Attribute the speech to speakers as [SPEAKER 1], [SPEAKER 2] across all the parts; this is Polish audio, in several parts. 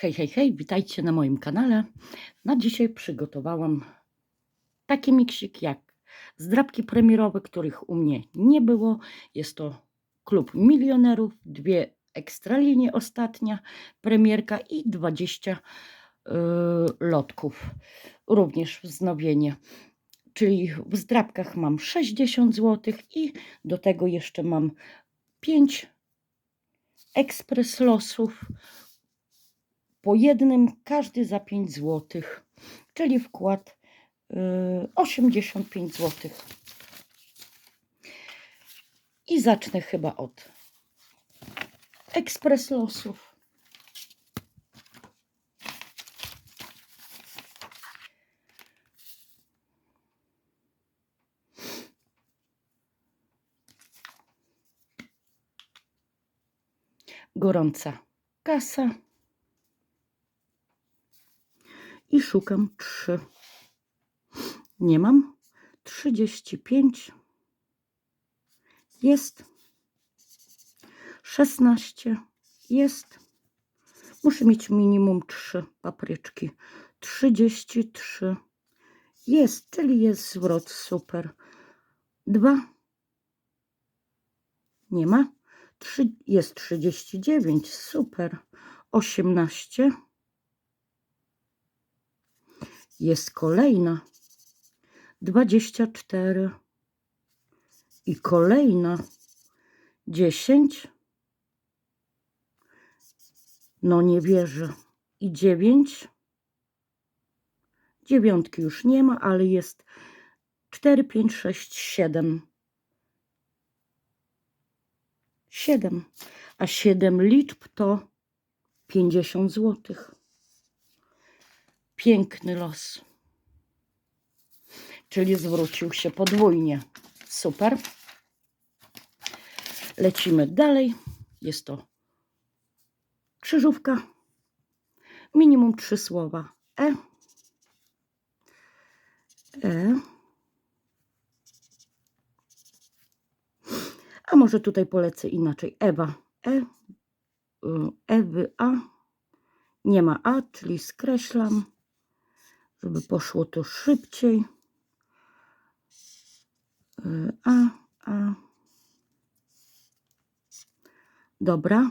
[SPEAKER 1] Hej, hej, hej, witajcie na moim kanale. Na dzisiaj przygotowałam taki miksik jak zdrabki premierowe, których u mnie nie było. Jest to klub milionerów, dwie ekstralinie ostatnia, premierka i 20 yy, lotków. Również wznowienie. Czyli w zdrabkach mam 60 zł i do tego jeszcze mam 5 ekspres losów po jednym, każdy za 5 zł, czyli wkład y, 85 zł. I zacznę chyba od ekspres losów. Gorąca kasa. i szukam 3. Nie mam. 35 jest. 16 jest. Muszę mieć minimum 3 papryczki. 33 jest, czyli jest zwrot super. 2 nie ma. 3, jest 39, super. 18 jest kolejna. 24 i kolejna 10. No nie wierzę. I 9. Dziewiątki już nie ma, ale jest 4, 5, 6, 7. 7. A 7 liczb to 50 złotych. Piękny los. Czyli zwrócił się podwójnie. Super. Lecimy dalej. Jest to krzyżówka. Minimum trzy słowa. E. E. A może tutaj polecę inaczej. Ewa. E. y, Ewy A. Nie ma A, czyli skreślam żeby poszło to szybciej. E, a, a. Dobra.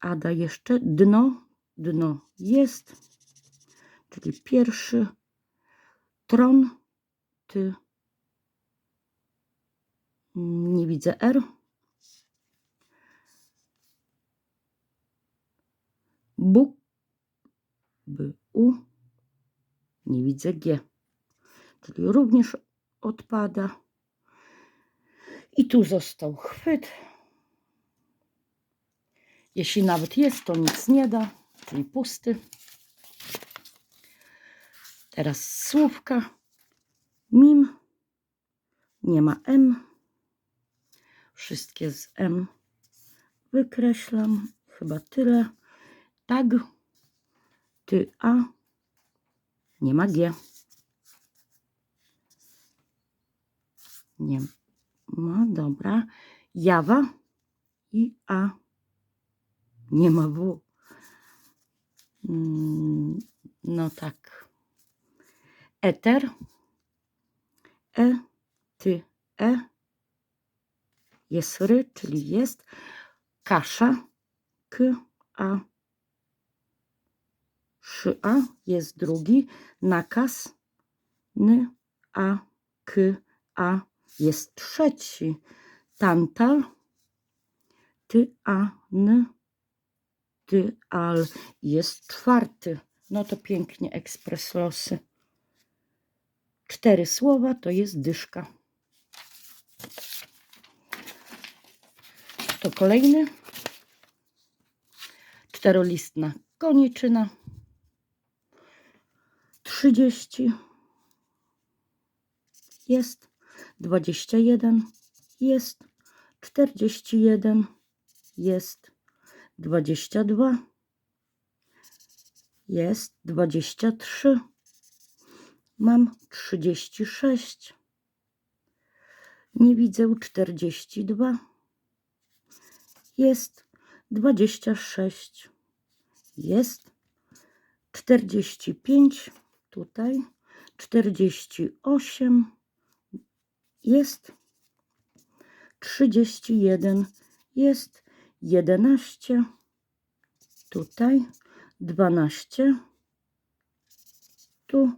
[SPEAKER 1] Ada jeszcze dno. Dno jest. Czyli pierwszy. Tron. Ty. Nie widzę R. Bu. B. U nie widzę G. Czyli również odpada. I tu został chwyt. Jeśli nawet jest, to nic nie da, czyli pusty. Teraz słówka. Mim. Nie ma M. Wszystkie z M wykreślam. Chyba tyle. Tag. Ty A. Nie ma G. Nie ma, dobra. Jawa i A. Nie ma W. Mm, No tak. Eter. E, ty, e. Jest ry, czyli jest. Kasza. K, a. A. Jest drugi. Nakaz. N, a, k, a. Jest trzeci. Tantal. Ty, a, n. Ty, al. Jest czwarty. No to pięknie ekspres losy. Cztery słowa to jest dyszka. To kolejny. Czterolistna koniczyna. Trzydzieści. Jest. Dwadzieścia jeden. Jest. Czterdzieści jeden. Jest. Dwadzieścia dwa. Jest. Dwadzieścia trzy. Mam 36. Nie widzę 42. Jest 26. Jest 45 tutaj, 48 jest, 31 jest, 11 tutaj, 12 tu,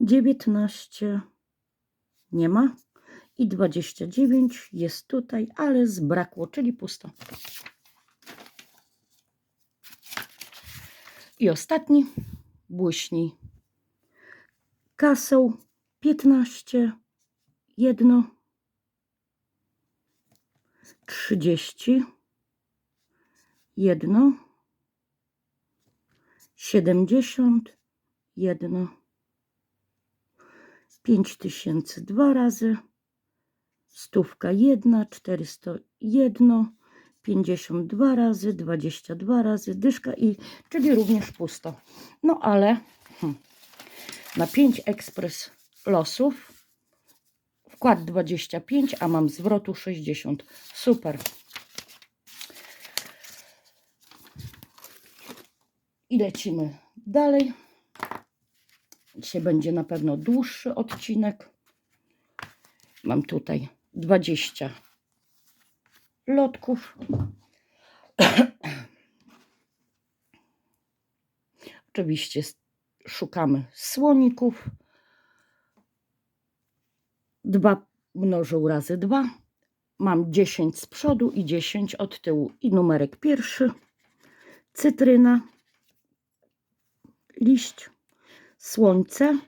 [SPEAKER 1] 19 nie ma. I 29 jest tutaj, ale zbrakło, czyli pusto. I ostatni, błyśnij kasą 15, jedno, 30, jedno, 70, jedno, 5000 dwa razy, stówka jedna, 400 jedno, 52 razy, 22 razy, dyszka i czyli również pusto. No ale na 5 ekspres losów wkład 25, a mam zwrotu 60. Super. I lecimy dalej. Dzisiaj będzie na pewno dłuższy odcinek. Mam tutaj 20 lotków. Oczywiście s- szukamy słoników. Dwa mnożę razy dwa. Mam 10 z przodu i 10 od tyłu. I numerek pierwszy. Cytryna. Liść. Słońce.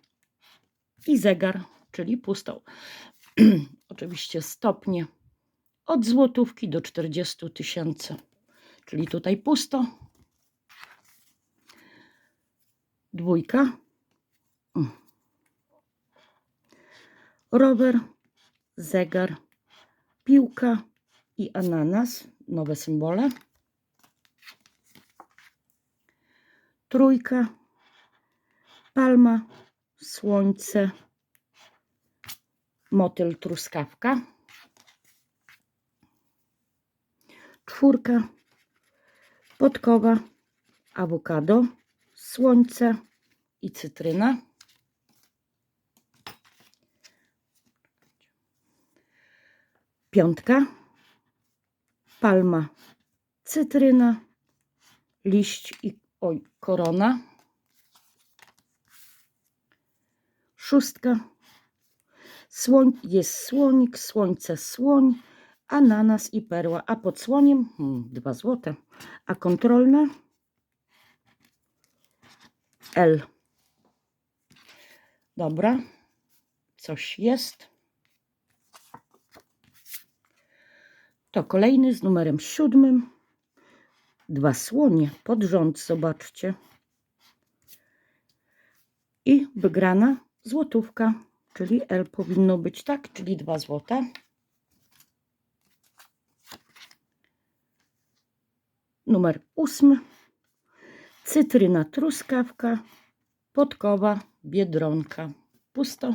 [SPEAKER 1] I zegar, czyli pusto. Oczywiście stopnie od złotówki do 40 tysięcy. Czyli tutaj pusto. Dwójka. Rower, zegar, piłka i ananas. Nowe symbole. Trójka, palma, słońce, motyl, truskawka. czwórka, podkowa, awokado, słońce i cytryna. Piątka, palma, cytryna, liść i oj, korona. Szóstka, słoń, jest słonik, słońce, słoń, ananas i perła, a pod słoniem hmm, dwa złote, a kontrolne L. Dobra, coś jest. To kolejny z numerem siódmym. Dwa słonie pod rząd, zobaczcie. I wygrana złotówka, czyli L powinno być tak, czyli dwa złote. numer ósmy. Cytryna, truskawka, podkowa, biedronka. Pusto.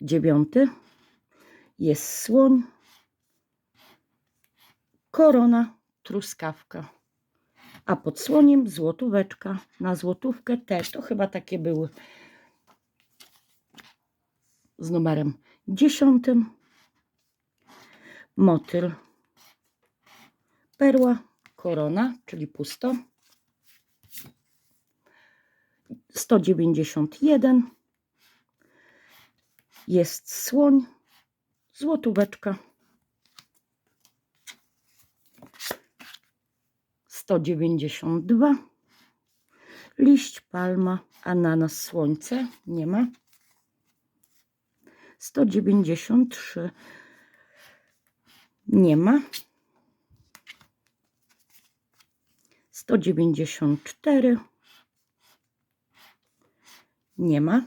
[SPEAKER 1] Dziewiąty. Jest słoń, korona, truskawka. A pod słoniem złotóweczka. Na złotówkę te, to chyba takie były z numerem dziesiątym. Motyl perła, korona, czyli pusto. 191 jest słoń, złotóweczka. 192 liść, palma, ananas, słońce, nie ma. 193 nie ma. 194 nie ma.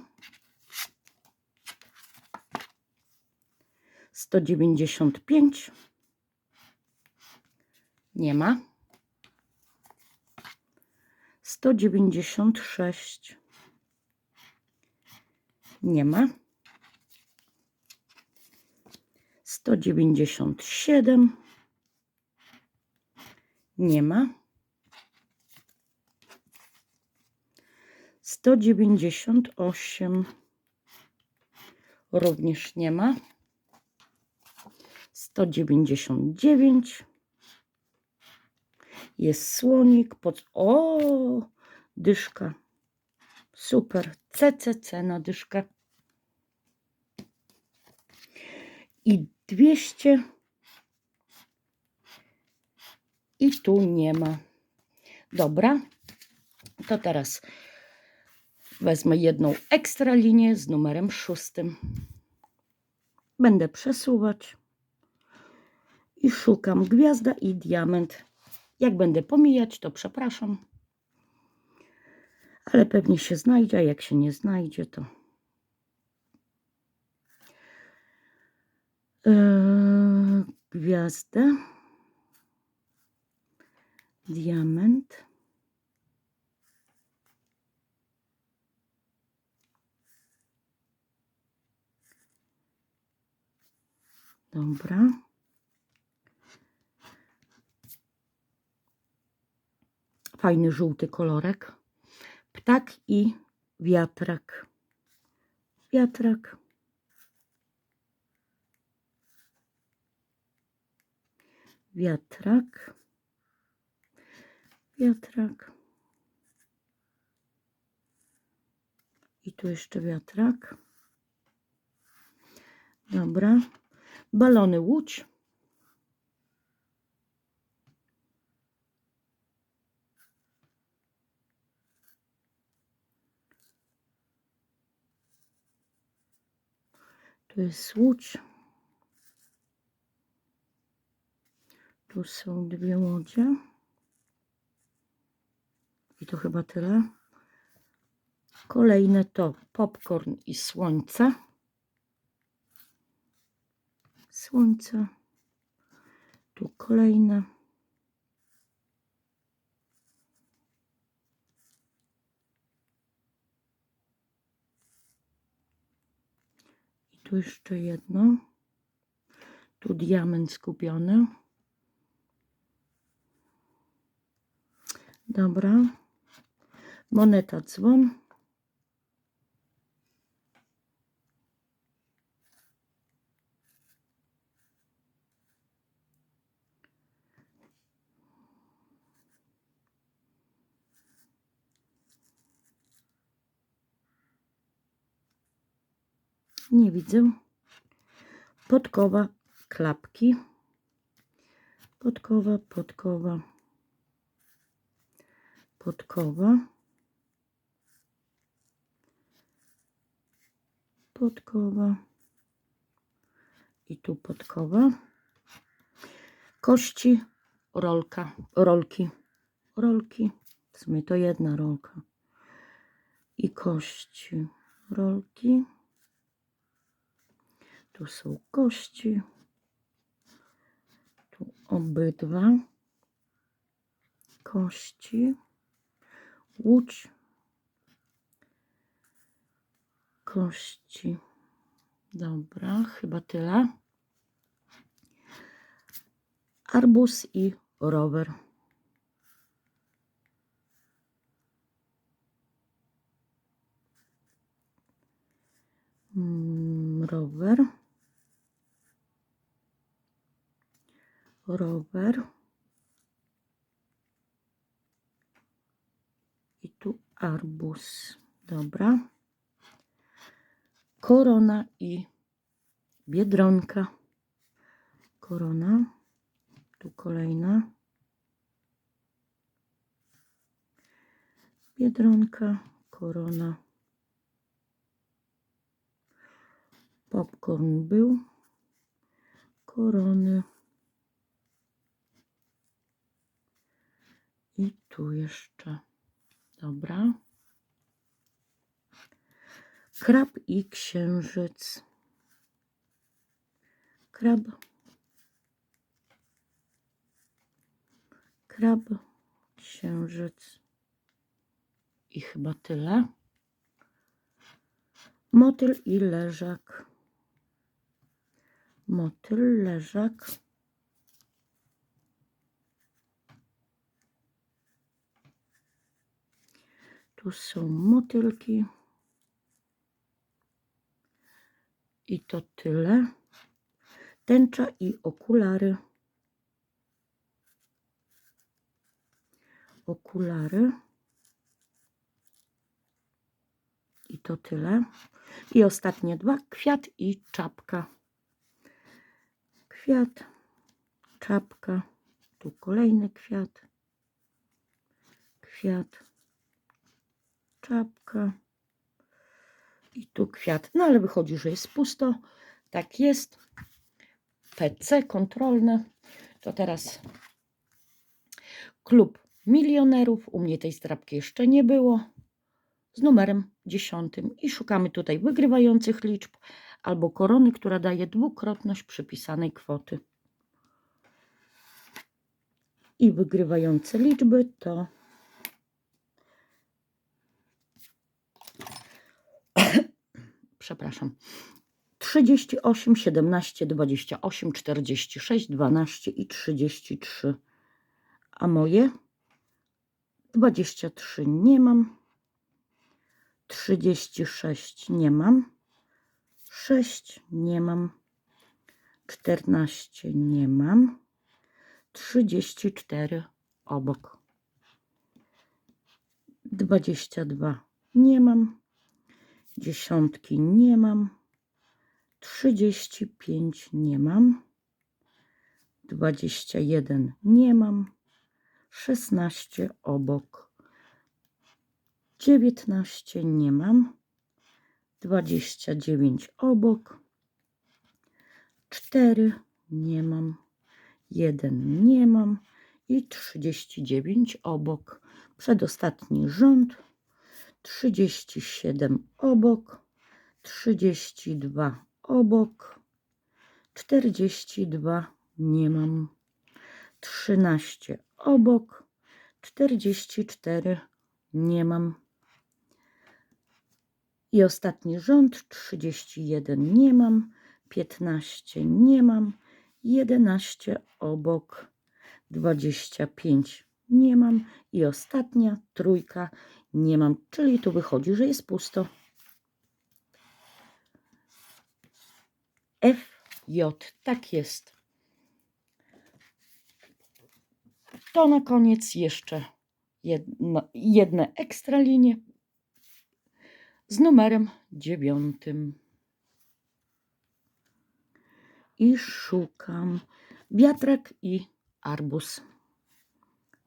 [SPEAKER 1] 195 nie ma. 196 nie ma. 197 nie ma. 198 również nie ma. 199 jest słonik pod o dyszka. Super. CCC na dyszkę. I 200 i tu nie ma. Dobra. To teraz wezmę jedną ekstra linię z numerem szóstym będę przesuwać i szukam gwiazda i diament jak będę pomijać, to przepraszam. Ale pewnie się znajdzie, a jak się nie znajdzie, to. Eee, gwiazda. Diament. Dobra. Fajny żółty kolorek. Ptak i wiatrak. Wiatrak. Wiatrak. Wiatrak. I tu jeszcze wiatrak. Dobra. Balony łódź. Tu jest łódź. Tu są dwie łodzie. I to chyba tyle. Kolejne to popcorn i słońce. Słońce. Tu kolejne. I tu jeszcze jedno. Tu diament skupiony. Dobra. Moneta dzwon. Nie widzę. Podkowa, klapki. Podkowa, podkowa. Podkowa. Podkowa. I tu podkowa. Kości, rolka, rolki. Rolki. W sumie to jedna rolka. I kości, rolki. Tu są kości. Tu obydwa. Kości. Łódź. Kości. Dobra, chyba tyle. Arbuz i rower. Mm, rower. Rower. I tu arbuz. Dobra. Korona i biedronka. Korona. Tu kolejna. Biedronka, korona. Popcorn był. Korony. I tu jeszcze. Dobra. Krab i księżyc. Krab. Krab, księżyc. I chyba tyle. Motyl i leżak. Motyl, leżak. Tu są motylki. I to tyle. Tęcza i okulary. Okulary. I to tyle. I ostatnie dwa. Kwiat i czapka. Kwiat, czapka. Tu kolejny kwiat. Kwiat, czapka. I tu kwiat. No ale wychodzi, że jest pusto. Tak jest. PC kontrolne. To teraz klub milionerów. U mnie tej strapki jeszcze nie było. Z numerem 10. I szukamy tutaj wygrywających liczb albo korony, która daje dwukrotność przypisanej kwoty. I wygrywające liczby to przepraszam. 38, 17, 28, 46, 12 i 33. A moje 23 nie mam. 36 nie mam. 6 nie mam. 14 nie mam. 34 obok. 22 nie mam. Dziesiątki nie mam. 35 nie mam. 21 nie mam. 16 obok. 19 nie mam. 29 obok. 4 nie mam. 1 nie mam. I 39 obok. Przedostatni rząd. 37 obok, 32 obok, 42 nie mam, 13 obok, 44 nie mam. I ostatni rząd 31 nie mam, 15 nie mam, 11 obok, 25 nie mam i ostatnia trójka nie mam, czyli tu wychodzi, że jest pusto. F, J, tak jest. To na koniec jeszcze jedno, jedne ekstra linie z numerem dziewiątym. I szukam wiatrak i arbus.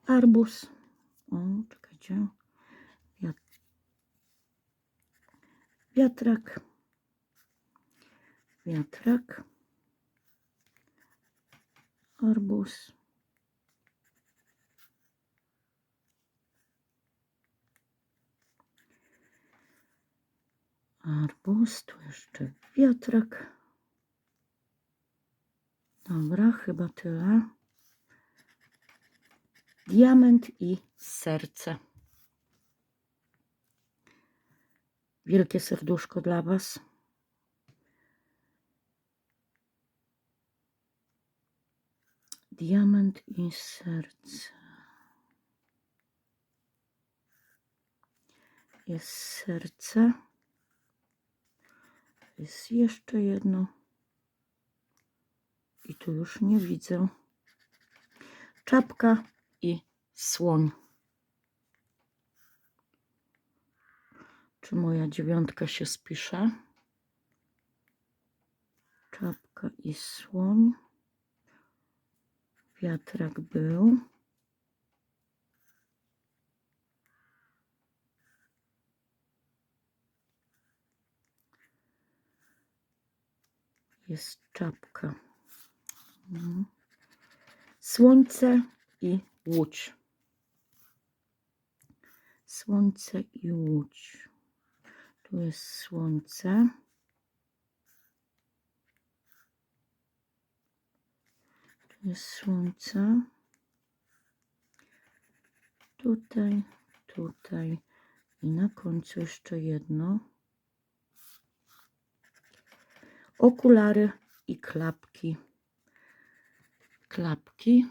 [SPEAKER 1] Arbus. O, czekajcie. Wiatrak. Wiatrak. Arbus. Arbus, tu jeszcze wiatrak. Dobra, chyba tyle. Diament i serce. Wielkie serduszko dla Was. Diament i serce. Jest serce. Jest jeszcze jedno. I tu już nie widzę. Czapka i słoń. Czy moja dziewiątka się spisze? Czapka i słoń. Wiatrak był. Jest czapka. Mhm. Słońce i łódź. Słońce i łódź. Tu jest słońce. Tu jest słońce. Tutaj, tutaj i na końcu jeszcze jedno. Okulary i klapki. Klapki.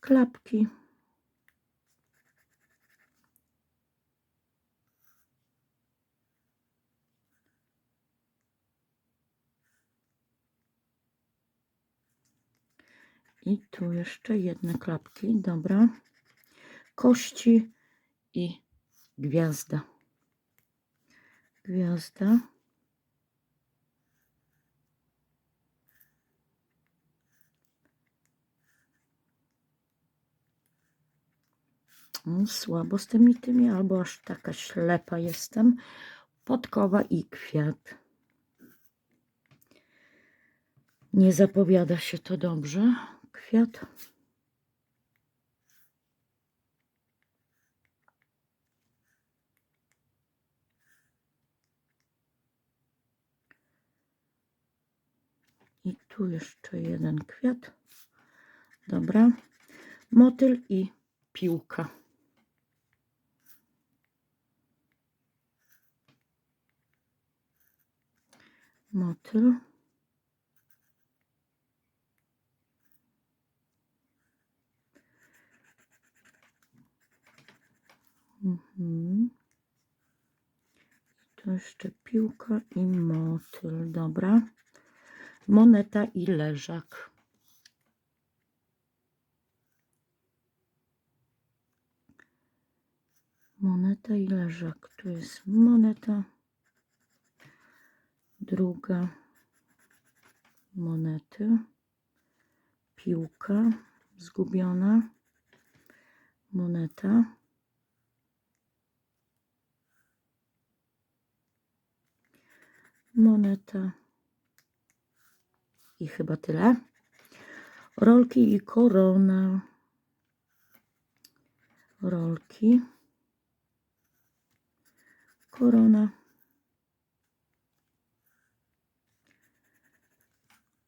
[SPEAKER 1] Klapki. I tu jeszcze jedne klapki, dobra. Kości i gwiazda. Gwiazda. Mm, Słabo z tymi tymi, albo aż taka ślepa jestem. Podkowa i kwiat. Nie zapowiada się to dobrze. Kwiat. I tu jeszcze jeden kwiat. Dobra. Motyl i piłka. Motyl. Mhm. I tu jeszcze piłka i motyl. Dobra. Moneta i leżak. Moneta i leżak. Tu jest moneta. Druga. Monety. Piłka zgubiona. Moneta. Moneta. I chyba tyle. Rolki i korona. Rolki. Korona.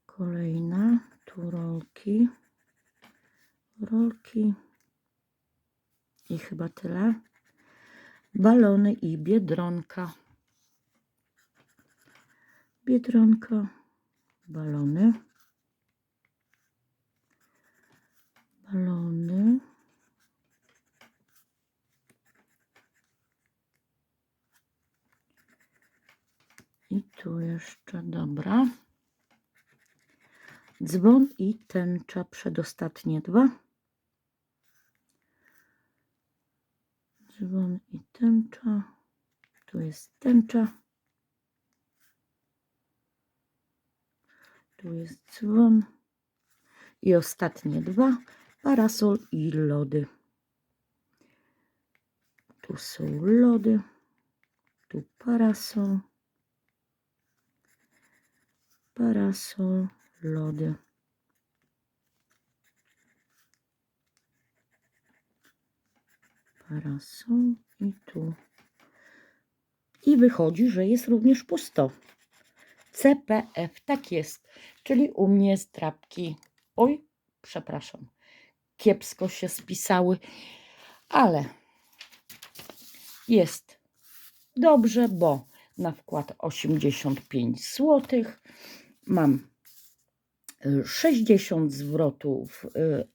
[SPEAKER 1] Kolejna. Tu rolki. Rolki. I chyba tyle. Balony i biedronka. Biedronka. Balony. Balony. I tu jeszcze, dobra. Dzwon i tęcza, przedostatnie dwa. Dzwon i tęcza. Tu jest tęcza. Tu jest dzwon. I ostatnie dwa. Parasol i lody. Tu są lody. Tu parasol. Parasol, lody. Parasol i tu. I wychodzi, że jest również pusto. CPF, tak jest. Czyli u mnie zdrabki. Oj, przepraszam. Kiepsko się spisały, ale jest dobrze, bo na wkład 85 zł. Mam y, 60 zwrotów w y,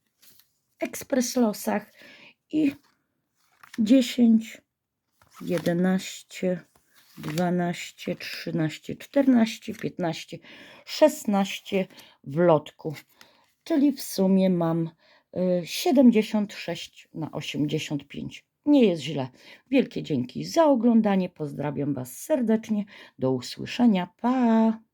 [SPEAKER 1] Express Losach i 10, 11, 12, 13, 14, 15, 16 w lotku. Czyli w sumie mam y, 76 na 85. Nie jest źle. Wielkie dzięki za oglądanie. Pozdrawiam Was serdecznie. Do usłyszenia. Pa!